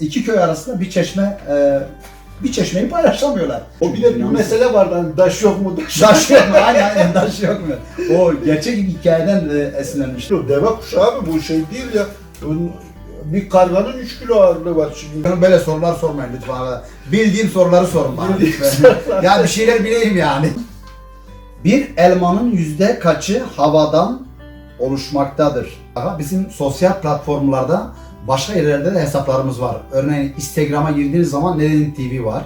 iki köy arasında bir çeşme e, bir çeşmeyi paylaşamıyorlar. O bir de bir mesele vardı hani daş yok mu daş yok Daş yok mu? Aynen aynen daş yok mu? O gerçek hikayeden e, esinlenmiştir. mu? Deve kuşu abi bu şey değil ya. Bir karganın 3 kilo ağırlığı var şimdi. Bana böyle sorular sormayın lütfen. Bildiğim soruları sorun bana lütfen. ya bir şeyler bileyim yani. Bir elmanın yüzde kaçı havadan oluşmaktadır? Aha, bizim sosyal platformlarda başka yerlerde de hesaplarımız var. Örneğin Instagram'a girdiğiniz zaman Nedeni TV var.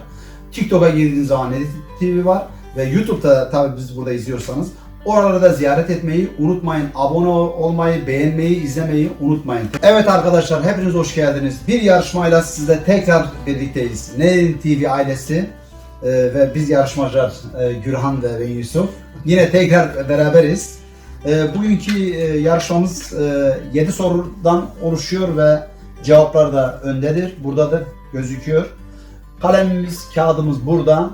TikTok'a girdiğiniz zaman Nedeni TV var. Ve YouTube'da tabii biz burada izliyorsanız oraları da ziyaret etmeyi unutmayın. Abone olmayı, beğenmeyi, izlemeyi unutmayın. Evet arkadaşlar hepiniz hoş geldiniz. Bir yarışmayla sizle tekrar birlikteyiz. Nedeni TV ailesi e, ve biz yarışmacılar e, Gürhan ve ben Yusuf. Yine tekrar beraberiz. E, bugünkü e, yarışmamız 7 sorudan oluşuyor ve cevaplar da öndedir. Buradadır, gözüküyor. Kalemimiz, kağıdımız burada.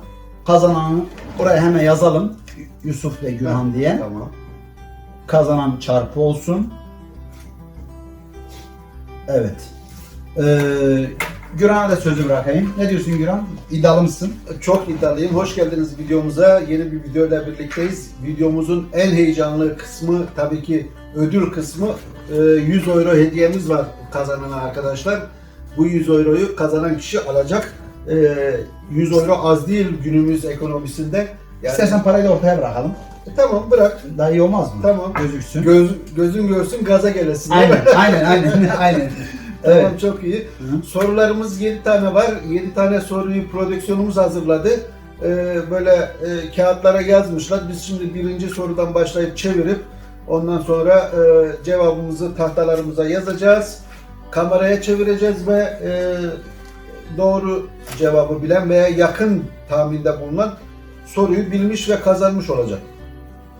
Kazananı buraya hemen yazalım. Yusuf ve Gürhan diye. Tamam. Kazanan çarpı olsun. Evet. Ee, Gürhan'a da sözü bırakayım. Ne diyorsun Gürhan? İddialı mısın? Çok iddialıyım. Hoş geldiniz videomuza. Yeni bir videoyla birlikteyiz. Videomuzun en heyecanlı kısmı tabii ki ödül kısmı. Ee, 100 euro hediyemiz var kazanana arkadaşlar. Bu 100 euroyu kazanan kişi alacak. Ee, 100 euro az değil günümüz ekonomisinde. Yani, İstersen parayı da ortaya bırakalım. E, tamam bırak. Daha iyi olmaz mı? Tamam. Gözüksün. Göz, gözün görsün gaza gelesin. aynen, aynen, aynen, aynen. Tamam Evet. çok iyi. Hı. Sorularımız 7 tane var. 7 tane soruyu prodüksiyonumuz hazırladı. Ee, böyle e, kağıtlara yazmışlar. Biz şimdi birinci sorudan başlayıp çevirip ondan sonra e, cevabımızı tahtalarımıza yazacağız. Kameraya çevireceğiz ve e, doğru cevabı bilen veya yakın tahminde bulunan soruyu bilmiş ve kazanmış olacak.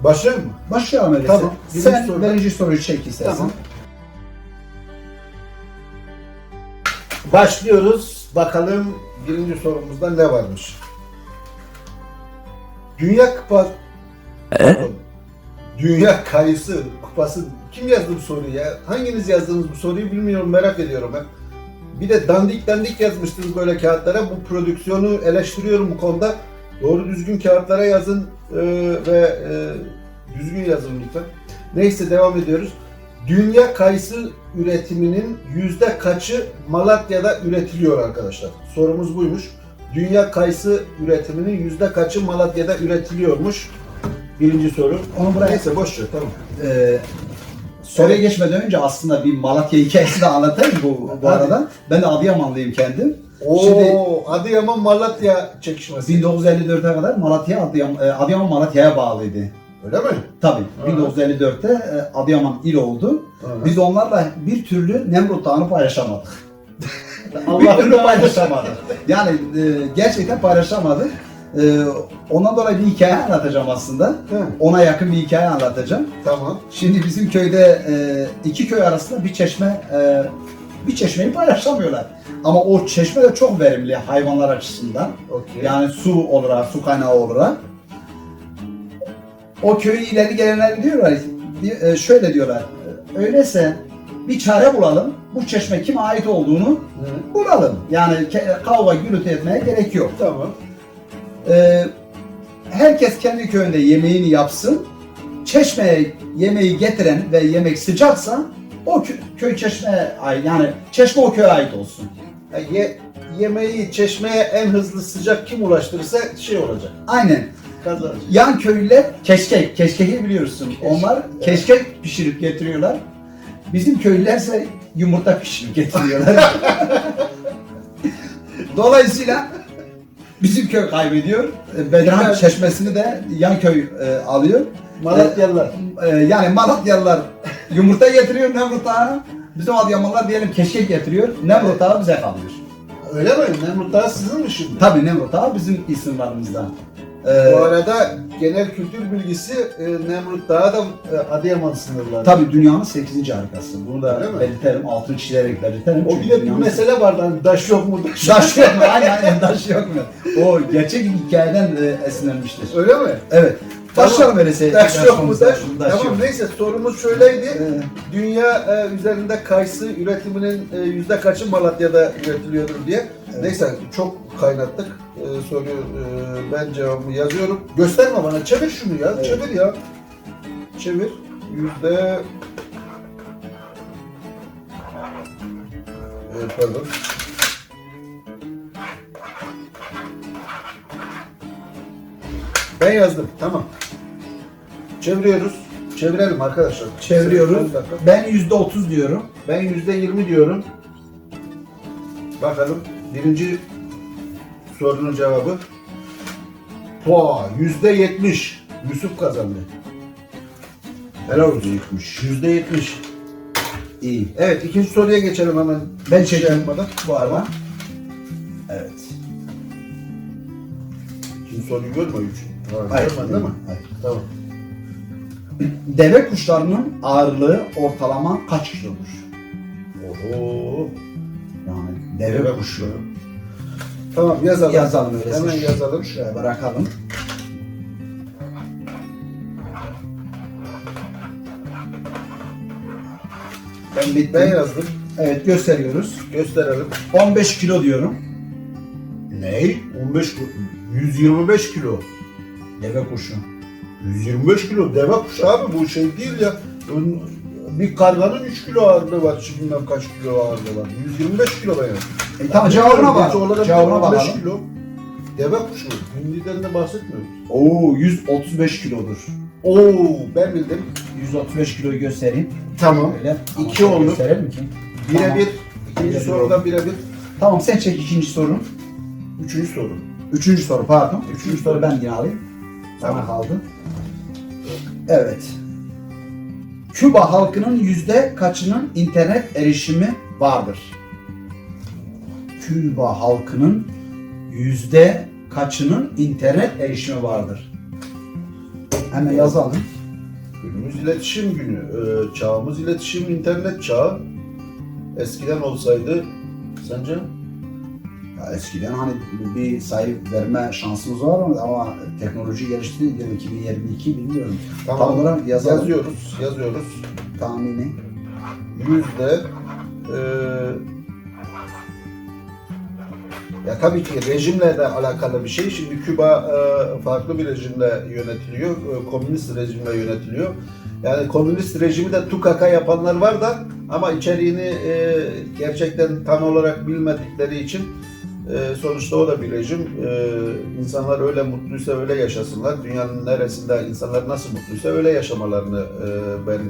Başlayalım mı? Başlayalım öyleyse. Tamam. Birinci Sen sorudan. birinci soruyu çek istersen. Tamam. Başlıyoruz. Bakalım birinci sorumuzda ne varmış? Dünya Kupa... Pardon. Dünya Kayısı Kupası kim yazdı bu soruyu ya? Hanginiz yazdınız bu soruyu bilmiyorum merak ediyorum ben. Bir de dandik dandik yazmıştınız böyle kağıtlara. Bu prodüksiyonu eleştiriyorum bu konuda. Doğru düzgün kağıtlara yazın e, ve e, düzgün yazın lütfen. Neyse devam ediyoruz. Dünya kayısı üretiminin yüzde kaçı Malatya'da üretiliyor arkadaşlar? Sorumuz buymuş. Dünya kayısı üretiminin yüzde kaçı Malatya'da üretiliyormuş? Birinci soru. Onu buraya- Neyse boş ver tamam. Ee, soruya Evet. geçmeden önce aslında bir Malatya hikayesi de anlatayım bu, bu arada. Ben de Adıyamanlıyım kendim. Oo, Şimdi- Adıyaman Malatya çekişmesi. 1954'e kadar Malatya Adıyaman, e, Adıyaman Malatya'ya bağlıydı. Öyle mi? Tabii. Hı. 1954'te e, Adıyaman il oldu. Hı. Biz onlarla bir türlü Nemrut Dağı'nı paylaşamadık. bir türlü paylaşamadık. Yani e, gerçekten paylaşamadık. E, ondan dolayı bir hikaye anlatacağım aslında. Hı, Ona yakın bir hikaye anlatacağım. tamam. Şimdi bizim köyde e, iki köy arasında bir çeşme e, bir çeşmeyi paylaşamıyorlar. Ama o çeşme de çok verimli hayvanlar açısından. Okey. Yani su olarak, su kaynağı olarak. O köyü ileri gelenler diyorlar, di- e, şöyle diyorlar. Öyleyse bir çare bulalım. Bu çeşme kime ait olduğunu Hı, bulalım. Yani ke- kavga gürültü etmeye gerek yok. tamam. Ee, herkes kendi köyünde yemeğini yapsın. Çeşmeye yemeği getiren ve yemek sıcaksa o kö- köy çeşmeye ait yani çeşme o köye ait olsun. Ye, yemeği çeşmeye en hızlı sıcak kim ulaştırırsa şey olacak. Aynen. Kazanacak. Yan köylüler keşkek, keşkeği biliyorsun. Keşkek, Onlar evet. keşkek pişirip getiriyorlar. Bizim köylülerse yumurta pişirip getiriyorlar. Dolayısıyla bizim köy kaybediyor. Bedirhan çeşmesini de yan köy e, alıyor. Malatyalılar. Ee, yani Malatyalılar yumurta getiriyor Nemrut Ağa. Bizim Adıyamanlar diyelim keşkek getiriyor. Nemrut Ağa bize kalıyor. Öyle mi? Nemrut Dağı sizin mi şimdi? Tabii Nemrut Ağa bizim isimlerimizden. Ee, Bu arada genel kültür bilgisi e, Nemrut Dağı da e, Adıyaman sınırları. tabii dünyanın 8. harikası. Bunu da Öyle mi? belirtelim, altın çizerek belirtelim. O Çünkü bir dünyanın- mesele vardı hani daş yok mu daş. Daş yok mu? Aynen aynen daş yok mu? O gerçek hikayeden e, esinlenmiştir. Öyle mi? Evet. Başlayalım öyleyse. Taş yok mu konumuza. taş? Taş Tamam neyse sorumuz şöyleydi. Dünya e, üzerinde kayısı üretiminin e, yüzde kaçı Malatya'da üretiliyordur diye. Evet. Neyse çok kaynattık. E, soruyu e, ben cevabımı yazıyorum. Gösterme bana çevir şunu ya. Evet. Çevir ya. Çevir. Yüzde Evet, pardon. Ben yazdım. Tamam. Çeviriyoruz. Çevirelim arkadaşlar. Çeviriyoruz. Ben yüzde otuz diyorum. Ben yüzde yirmi diyorum. Bakalım. Birinci sorunun cevabı. Puan. Yüzde yetmiş. Yusuf kazandı. Helal olsun. Yüzde yetmiş. İyi. Evet ikinci soruya geçelim hemen. Ben Şey çekeyim yapmadan. bu arada. Evet. İkinci soruyu görme üç. Ha, Hayır, görmedin değil mi? hayır. Tamam. Deve kuşlarının ağırlığı ortalama kaç kilodur? Oho. Yani deve, Deve kuşu. Tamam yazalım. Yazalım öyleyse. Hemen yazalım. Şuraya bırakalım. Ben. Ben yazdım. Evet gösteriyoruz. Gösterelim. 15 kilo diyorum. Ney? 15 kilo. 125 kilo. Deve kuşu. 125 kilo deve kuşu abi bu şey değil ya. Bir karganın 3 kilo ağırlığı var. Şimdiden kaç kilo ağırlığı var? 125 kilo yazdım. E, tamam cevabına bak. Cevabına 125 bakalım. kilo. Deve kuşu. Hindiden de bahsetmiyoruz. Oo 135 kilodur. Oo ben bildim. 135 kiloyu göstereyim. Tamam. Öyle. İki Ama oldu. Gösterelim ki. Birebir. Tamam. İkinci Birebir sorudan birebir. Tamam sen çek ikinci soru. Üçüncü soru. Üçüncü soru pardon. Üçüncü Üçüncü soru. ben yine alayım. Tamam. kaldı. Evet. Küba halkının yüzde kaçının internet erişimi vardır? Küba halkının yüzde kaçının internet erişimi vardır? Hemen yazalım. Günümüz iletişim günü. Ee, çağımız iletişim, internet çağı. Eskiden olsaydı sence? Eskiden hani bir sayı verme şansımız var ama, ama teknoloji gelişti. Yıl 2022 bilmiyorum. Tam olarak yazalım. Yazıyoruz, yazıyoruz. Tahmini. Yüzde eee ya tabii ki rejimle de alakalı bir şey. Şimdi Küba eee, farklı bir rejimle yönetiliyor. eee, komünist rejimle yönetiliyor. Yani komünist rejimi de tukaka yapanlar var da ama içeriğini eee, gerçekten tam olarak bilmedikleri için eee, sonuçta o da bir rejim. Eee, insanlar öyle mutluysa öyle yaşasınlar. Dünyanın neresinde insanlar nasıl mutluysa öyle yaşamalarını eee, ben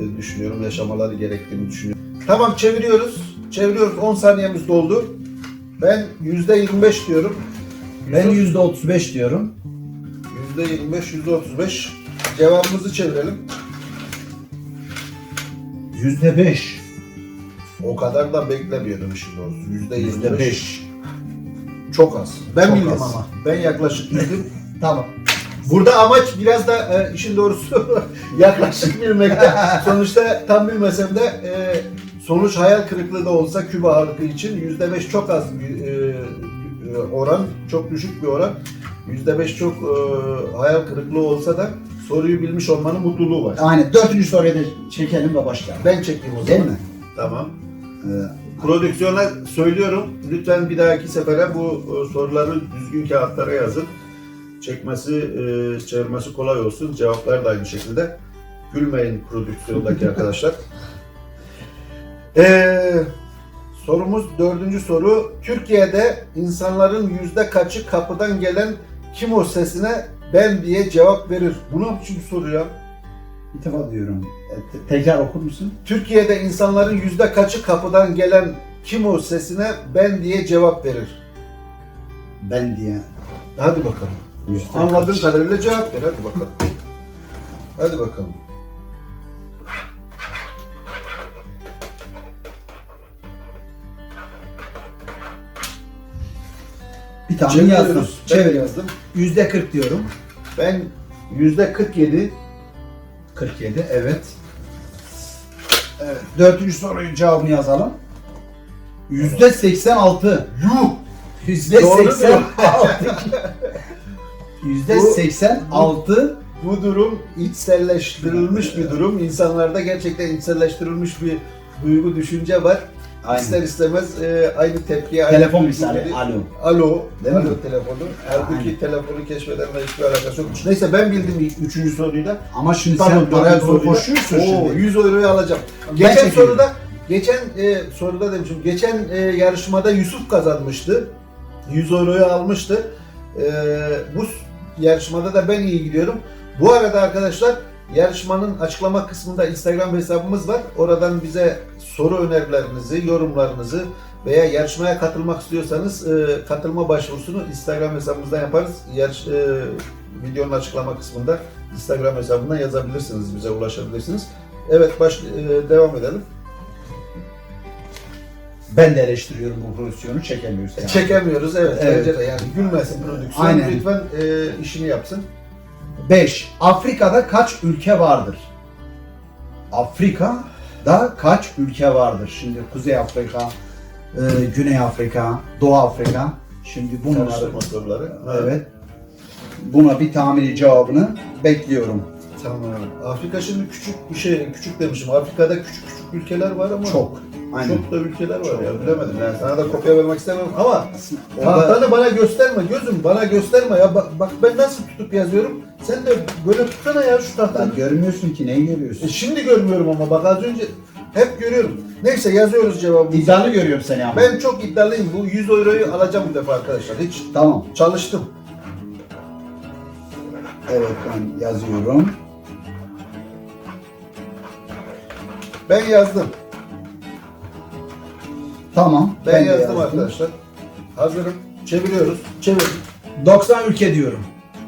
e, düşünüyorum. Yaşamaları gerektiğini düşünüyorum. Tamam çeviriyoruz. Çeviriyoruz. 10 saniyemiz doldu. Ben %25 diyorum. Ben yüzde 35 diyorum. %25, %35. Cevabımızı çevirelim. Yüzde 5. O kadar da beklemiyordum doğrusu. Yüzde 25. 5. Çok az. Ben Çok bildim az. ama. Ben yaklaşık bildim. Tamam. Burada amaç biraz da e, işin doğrusu yaklaşık bilmekte. Sonuçta tam bilmesem de e, sonuç hayal kırıklığı da olsa Küba halkı için yüzde beş çok az bir e, e, oran, çok düşük bir oran. Yüzde beş çok e, hayal kırıklığı olsa da soruyu bilmiş olmanın mutluluğu var. Aynen. Dördüncü soruya da çekelim ve başlayalım. Ben çekeyim o Değil zaman. mi? Tamam. Ee, Prodüksiyona söylüyorum. Lütfen bir dahaki sefere bu e, soruları düzgün kağıtlara yazın. Çekmesi, e, çevirmesi kolay olsun. Cevaplar da aynı şekilde. Gülmeyin prodüksiyondaki arkadaşlar. Ee, sorumuz dördüncü soru. Türkiye'de insanların yüzde kaçı kapıdan gelen kim o sesine ben diye cevap verir? Bu ne biçim soru ya? Bir defa diyorum. E, te- tekrar okur musun? Türkiye'de insanların yüzde kaçı kapıdan gelen kim o sesine ben diye cevap verir? Ben diye. Hadi bakalım. Yüzde Anladığın kaç? kadarıyla cevap ver. Hadi bakalım. Hadi bakalım. Bir tane Çeviriyoruz. yazdım. Ben Çeviriyorum. yazdım. Yüzde 40 diyorum. Ben yüzde 47 47 evet. Evet. Dördüncü sorunun cevabını yazalım. Yüzde 86. yuh Yüzde Doğru 86. Yüzde Bu- 86 bu durum içselleştirilmiş bir durum. İnsanlarda gerçekten içselleştirilmiş bir duygu, düşünce var. Aynen. İster istemez e, aynı tepkiye, aynı Telefon misali. Alo. Alo, Değil alo mi? telefonu. Halbuki Aynen. telefonu keşfedenle hiçbir alakası yokmuş. Neyse ben bildim üçüncü soruyu da. Ama şimdi Pardon, sen doğru soruyla. koşuyorsun Oo, şimdi. 100 euroyu alacağım. Ben Geçen çekiyorum. soruda, geçen e, soruda demişim, geçen e, yarışmada Yusuf kazanmıştı. 100 euroyu almıştı. E, bu yarışmada da ben iyi gidiyorum. Bu arada arkadaşlar yarışmanın açıklama kısmında Instagram hesabımız var. Oradan bize soru önerilerinizi, yorumlarınızı veya yarışmaya katılmak istiyorsanız e, katılma başvurusunu Instagram hesabımızdan yaparız. Yarış, e, videonun açıklama kısmında Instagram hesabından yazabilirsiniz, bize ulaşabilirsiniz. Evet, baş, e, devam edelim. Ben de eleştiriyorum bu pozisyonu çekemiyoruz yani. Çekemiyoruz, evet. Evet. De yani gülmesin prodüksiyon. Aynen. Lütfen e, işini yapsın. 5. Afrika'da kaç ülke vardır? Afrika'da kaç ülke vardır? Şimdi Kuzey Afrika, e, Güney Afrika, Doğu Afrika. Şimdi bunları soruları. evet. Buna bir tahmini cevabını bekliyorum. Tamam. Afrika şimdi küçük bir şey, küçük demişim. Afrika'da küçük küçük ülkeler var ama Çok. Aynen. çok da ülkeler var ya. Bilemedim yani. Sana da kopya vermek istemem ama tahtanı bana gösterme gözüm. Bana gösterme ya. Bak, bak ben nasıl tutup yazıyorum. Sen de böyle tutsana ya şu tahtanı. Görmüyorsun ki neyi E görüyorsun? şimdi görmüyorum ama bak az önce hep görüyorum. Neyse yazıyoruz cevabımızı. İddialı görüyorum seni ama. Ben çok iddialıyım. Bu 100 euroyu alacağım bu defa arkadaşlar. Hiç Tamam. çalıştım. Evet ben yazıyorum. Ben yazdım. Tamam. Ben, de yazdım, arkadaşlar. Hazırım. Çeviriyoruz. Çevir. 90 ülke diyorum.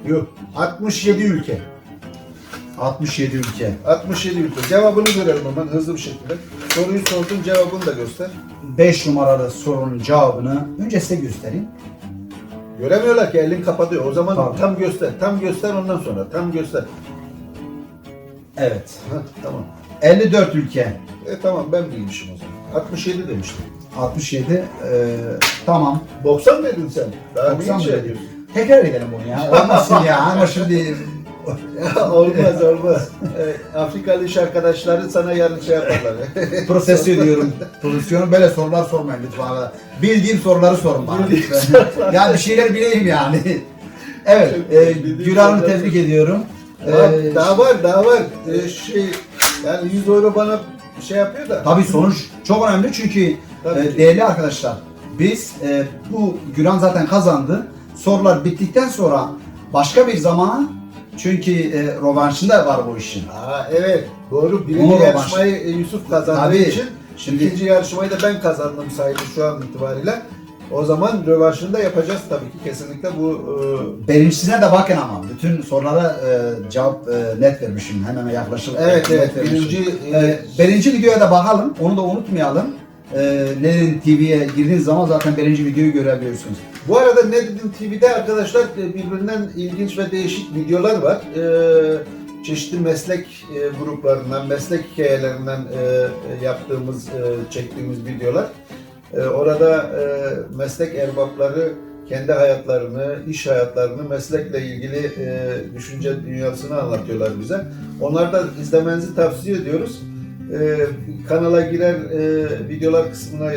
Yok. 67 ülke. 67 ülke. 67 ülke. Cevabını görelim hemen hızlı bir şekilde. Soruyu sordun cevabını da göster. 5 numaralı sorunun cevabını önce size göstereyim. Göremiyorlar ki elin kapatıyor. O zaman Tamam. tam göster. Tam göster ondan sonra. Tam göster. Evet. Heh, tamam. 54 ülke. E tamam ben bilmişim o zaman. 67 demiştim. 67. eee, tamam. 90 dedin sen. Daha 90 90 şey. Tekrar edelim bunu ya. Olmasın ya. Ama şimdi olmaz olmaz. E, Afrikalı iş arkadaşları sana yarın şey yaparlar. protesto ediyorum. Pozisyonu böyle sorular sormayın lütfen. Bildiğim soruları sorun bana. Lütfen. yani bir şeyler bileyim yani. Evet. Çok E, bildiğim Gül Hanım'ı sorular tebrik ediyorum. daha, Ee, daha var daha var. E, şey yani 100 euro bana şey yapıyor da. Tabii sonuç çok önemli çünkü Tabii e, ki. değerli arkadaşlar biz e, bu Güran zaten kazandı. Sorular bittikten sonra başka bir zamana çünkü e, rövanşında var bu işin. Aa, evet doğru. Birinci Onu yarışmayı e, Yusuf kazandığı Tabii. için Şimdi ikinci yarışmayı da ben kazandım sayılır şu an itibariyle. O zaman rövanşını da yapacağız tabii ki kesinlikle bu e, birincisine de bakın ama bütün sorulara e, cevap e, net vermişim. Hemen yaklaşık evet net evet vermişim. birinci e, E, birinci videoya da bakalım. Onu da unutmayalım. E, Nerin TV'ye girdiğiniz zaman zaten birinci videoyu görebiliyorsunuz. Bu arada Ne Dedim TV'de arkadaşlar e, birbirinden ilginç ve değişik videolar var. Ee, çeşitli meslek e, gruplarından, meslek hikayelerinden e, e, yaptığımız, e, çektiğimiz videolar. E, orada e, meslek erbapları kendi hayatlarını, iş hayatlarını, meslekle ilgili e, düşünce dünyasını anlatıyorlar bize. Onları da izlemenizi tavsiye ediyoruz. Kanala girer videolar kısmına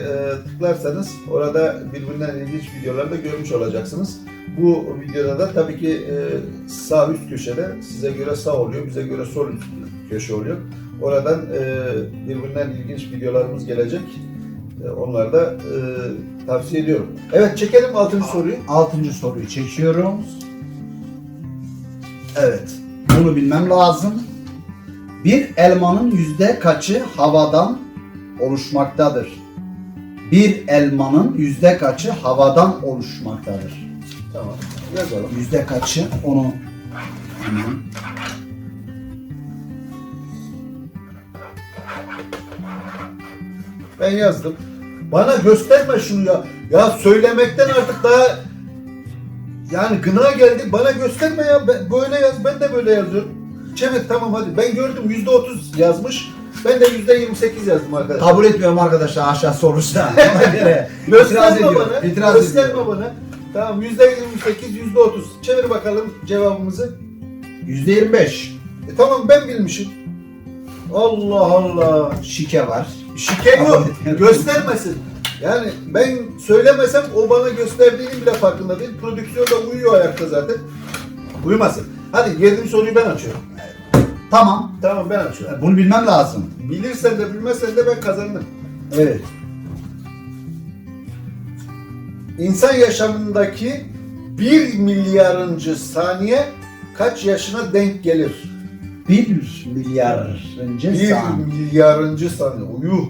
tıklarsanız orada birbirinden ilginç videolar da görmüş olacaksınız. Bu videoda da tabii ki sağ üst köşede size göre sağ oluyor, bize göre sol üst köşe oluyor. Oradan birbirinden ilginç videolarımız gelecek. E, onları da e, tavsiye ediyorum. Evet çekelim altıncı soruyu. Altıncı soruyu çekiyorum. Evet. Bunu bilmem lazım. Bir elmanın yüzde kaçı havadan oluşmaktadır? Bir elmanın yüzde kaçı havadan oluşmaktadır? Tamam yazalım. Yüzde kaçı onu hemen Ben yazdım. Bana gösterme şunu ya. Ya söylemekten artık daha yani gına geldi. Bana gösterme ya. Ben- Böyle yaz. Ben de böyle yazıyorum. Çevir tamam hadi. Ben gördüm yüzde otuz yazmış. Ben de yüzde yirmi sekiz yazdım arkadaşlar. kabul etmiyorum arkadaşlar aşağı sorursa. Ona göre itiraz Gösterme ediyorum. bana. İtiraz gösterme ediyorum. bana. Tamam yüzde yirmi sekiz, yüzde otuz. Çevir bakalım cevabımızı. %25 E tamam ben bilmişim. Allah Allah. şike var. Şike bu. Göstermesin. Yani ben söylemesem o bana gösterdiğinin bile farkında değil. Prodüksiyon da uyuyor ayakta zaten. Uyumasın. Hadi yedinci soruyu ben açıyorum. Tamam. Tamam ben açıyorum. Bunu bilmem lazım. Bilirsen de bilmezsen de ben kazandım. Evet. İnsan yaşamındaki bir milyarıncı saniye kaç yaşına denk gelir? 1 milyarıncı Bir saniye. milyarıncı saniye. Uyu.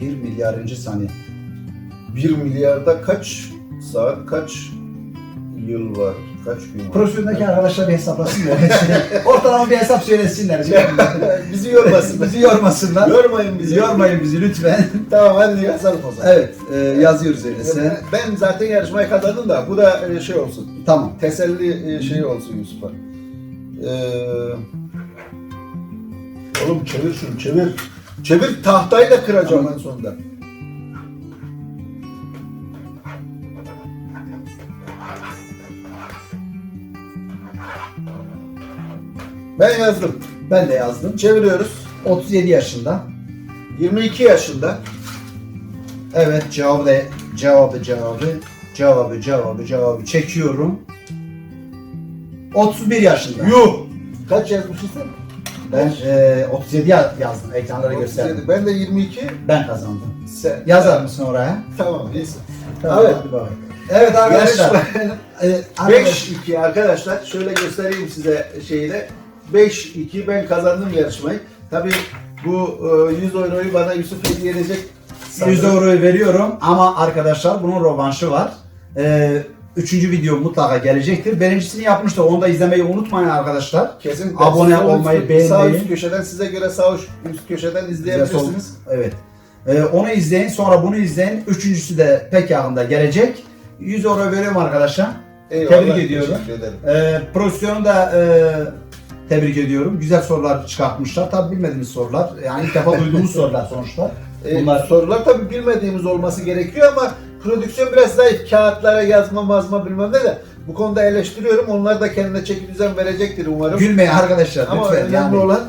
1 milyarıncı saniye. Bir milyarda kaç saat, kaç yıl var, kaç gün var? Profesyondaki arkadaşlar bir hesaplasınlar. Ortalama bir hesap söylesinler. bizi yormasın. bizi yormasınlar. Yormayın bizi. Yormayın bizi lütfen. Tamam hadi yazalım o zaman. evet, e, yazıyoruz öyleyse. Ben zaten yarışmayı kazandım da bu da e, şey olsun. Tamam. Teselli e, şeyi olsun Yusuf'a. Ee, oğlum çevir şunu çevir. Çevir tahtayla kıracağım en sonunda. Ben yazdım. Ben de yazdım. Çeviriyoruz. 37 yaşında. 22 yaşında. Evet, cevabı cevabı cevabı cevabı cevabı cevabı çekiyorum. 31 yaşında. Yuh! Kaç yazmışsın sen? Ben e, 37 ya- yazdım. Ekranlara 37. gösterdim. Ben de 22. Ben kazandım. Sen. Yazar mısın oraya? Tamam. Tamam, Evet. hadi bakalım. Evet arkadaşlar. e, arkadaş- 5-2 arkadaşlar. Şöyle göstereyim size şeyi de. 5-2 ben kazandım yarışmayı. Tabii bu e, 100 euroyu bana Yusuf hediye edecek. 100 sanırım. euroyu veriyorum ama arkadaşlar bunun rövanşı var. Ee, üçüncü video mutlaka gelecektir. Birincisini yapmıştı. Onu da izlemeyi unutmayın arkadaşlar. Kesinlikle. Abone Sağ olmayı, üst- Sağ beğenmeyi. üst köşeden size göre sağ üst köşeden izleyebilirsiniz. Evet. Ee, onu izleyin. Sonra bunu izleyin. Üçüncüsü de pek yakında gelecek. 100 euro veriyorum arkadaşlar. Eyvallah, Tebrik ediyorum. Ee, profesyonu da e, tebrik ediyorum. Güzel sorular çıkartmışlar. Tabii bilmediğimiz sorular. Yani ilk defa duyduğumuz sorular sonuçta. Ee, Bunlar sorular tabii bilmediğimiz olması gerekiyor ama prodüksiyon biraz zayıf. Kağıtlara yazma mazma bilmem ne de bu konuda eleştiriyorum. Onlar da kendine çeki düzen verecektir umarım. gülmeyin arkadaşlar ama lütfen. önemli yani. olan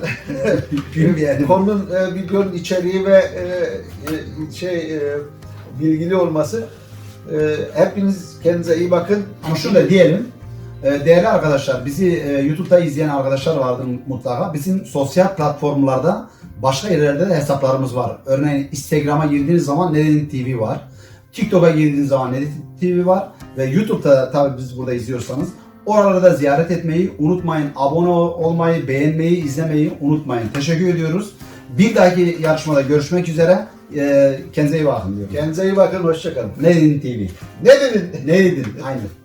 gülmeyelim. konunun e, videonun içeriği ve e, e, şey e, bilgili olması. E, hepiniz kendinize iyi bakın. Ama şunu da diyelim. e, Değerli arkadaşlar, bizi e, YouTube'da izleyen arkadaşlar vardır mutlaka. Bizim sosyal platformlarda başka yerlerde de hesaplarımız var. Örneğin Instagram'a girdiğiniz zaman Nedin TV var. TikTok'a girdiğiniz zaman Nedin TV var. Ve YouTube'da tabii biz burada izliyorsanız oraları da ziyaret etmeyi unutmayın. Abone olmayı, beğenmeyi, izlemeyi unutmayın. Teşekkür ediyoruz. Bir dahaki yarışmada görüşmek üzere. E, Kendinize iyi bakın diyorum. Kendinize iyi bakın. Hoşçakalın. Nedin TV. Ne dedin? Nedin. Aynen.